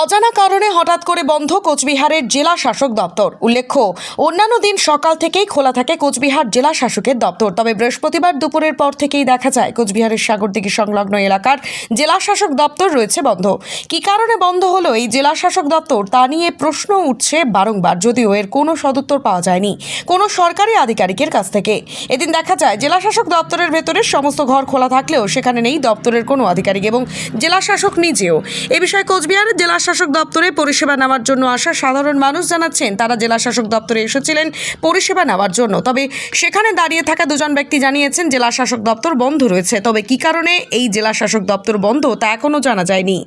অজানা কারণে হঠাৎ করে বন্ধ কোচবিহারের জেলা শাসক দপ্তর। উল্লেখ্য, অন্যান্য দিন সকাল থেকেই খোলা থাকে কোচবিহার জেলা শাসকের দপ্তর। তবে বৃহস্পতিবার দুপুরের পর থেকেই দেখা যায়, কোচবিহারের সাগরদিঘি সংলগ্ন এলাকার জেলা শাসক দপ্তর রয়েছে বন্ধ। কী কারণে বন্ধ হলো এই জেলা শাসক দপ্তর, তা নিয়ে প্রশ্ন উঠছে বারংবার, যদিও এর কোনো সদুত্তর পাওয়া যায়নি কোনো সরকারি আধিকারিকের কাছ থেকে। এদিন দেখা যায়, জেলা শাসক দপ্তরের ভেতরে সমস্ত ঘর খোলা থাকলেও সেখানে নেই দপ্তরের কোনো আধিকারিক এবং জেলা শাসক নিজেও। এ বিষয়ে কোচবিহারের জেলা শাসক দপ্তরে পরিষেবা নেওয়ার জন্য আসা সাধারণ মানুষ জানাচ্ছেন তারা জেলা শাসক দপ্তরে এসেছিলেন পরিষেবা নেওয়ার জন্য। তবে সেখানে দাঁড়িয়ে থাকা দুজন ব্যক্তি জানিয়েছেন জেলা শাসক দপ্তর বন্ধ রয়েছে। তবে কী কারণে এই জেলা শাসক দপ্তর বন্ধ তা এখনও জানা যায়নি।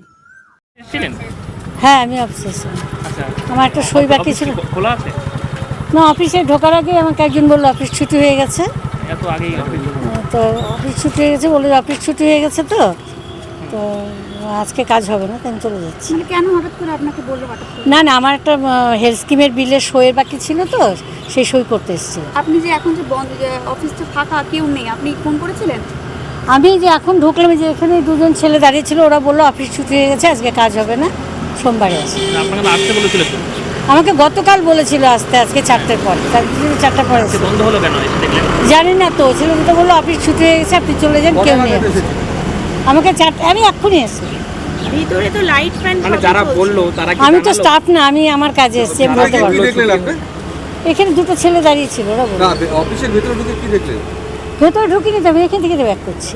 হ্যাঁ আমি অফিসে আচ্ছা। আমার একটা সই বাকি ছিল। খোলা আছে? না অফিসে ঢোকার আগে আমাকে একজন বলল অফিস ছুটি হয়ে গেছে। এত আগেই অফিস তো অফিস ছুটি হয়ে গেছে বলে অফিস ছুটি হয়ে গেছে তো? তো আজকে কাজ হবে না তাই আমি চলে যাচ্ছি। মানে কেন হঠাৎ করে আপনাকে বলল হঠাৎ করে? না না আমার একটা হেলথ স্কিমের বিলের সইয়ের বাকি ছিল তো সেই সই করতে এসেছি। আপনি যে এখন যে বন্ধ যে অফিসটা ফাঁকা কেউ নেই আপনি ফোন করেছিলেন? আমি যে এখন ঢুকলাম যে এখানে দুজন ছেলে দাঁড়িয়ে ছিল ওরা বলল অফিস ছুটি হয়ে গেছে আজকে কাজ হবে না সোমবারে আসে। আপনাকে আসতে বলেছিল আমাকে গতকাল বলেছিল আসতে আজকে চারটের পর চারটার পর। বন্ধ হলো কেন জানি না তো ছেলে তো বলল অফিস ছুটি হয়ে গেছে আপনি চলে যান কেউ নেই আমাকে চারটে আমি এক্ষুনি এসেছি। ভিতরে তো লাইট ফ্যান মানে যারা বলল তারা কি আমি তো স্টাফ না আমি আমার কাজে এসেছি আমি বলতে পারব। এখানে দুটো ছেলে দাঁড়িয়ে ছিল ওরা বলল। অফিসের ভেতরে ঢুকে কি দেখলেন? ভেতরে ঢুকিনি তো আমি এখান থেকে ব্যাক করছি।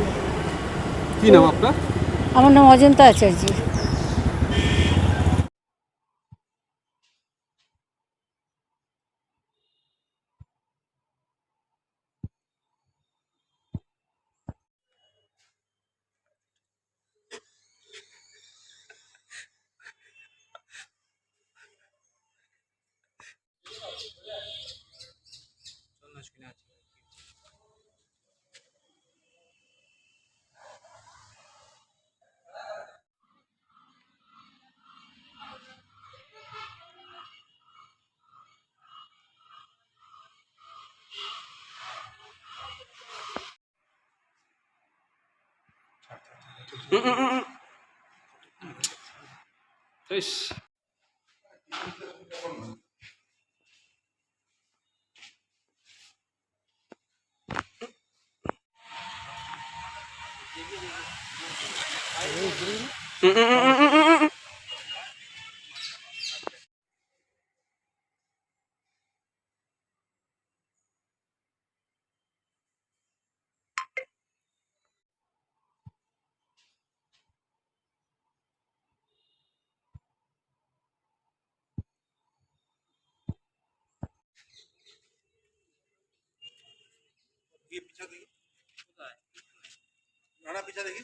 কি নাম আপনার? আমার নাম অজন্তা আচার্য। Guys. Mm-mm. ইস, পিছা দেখি। পিছা দেখি।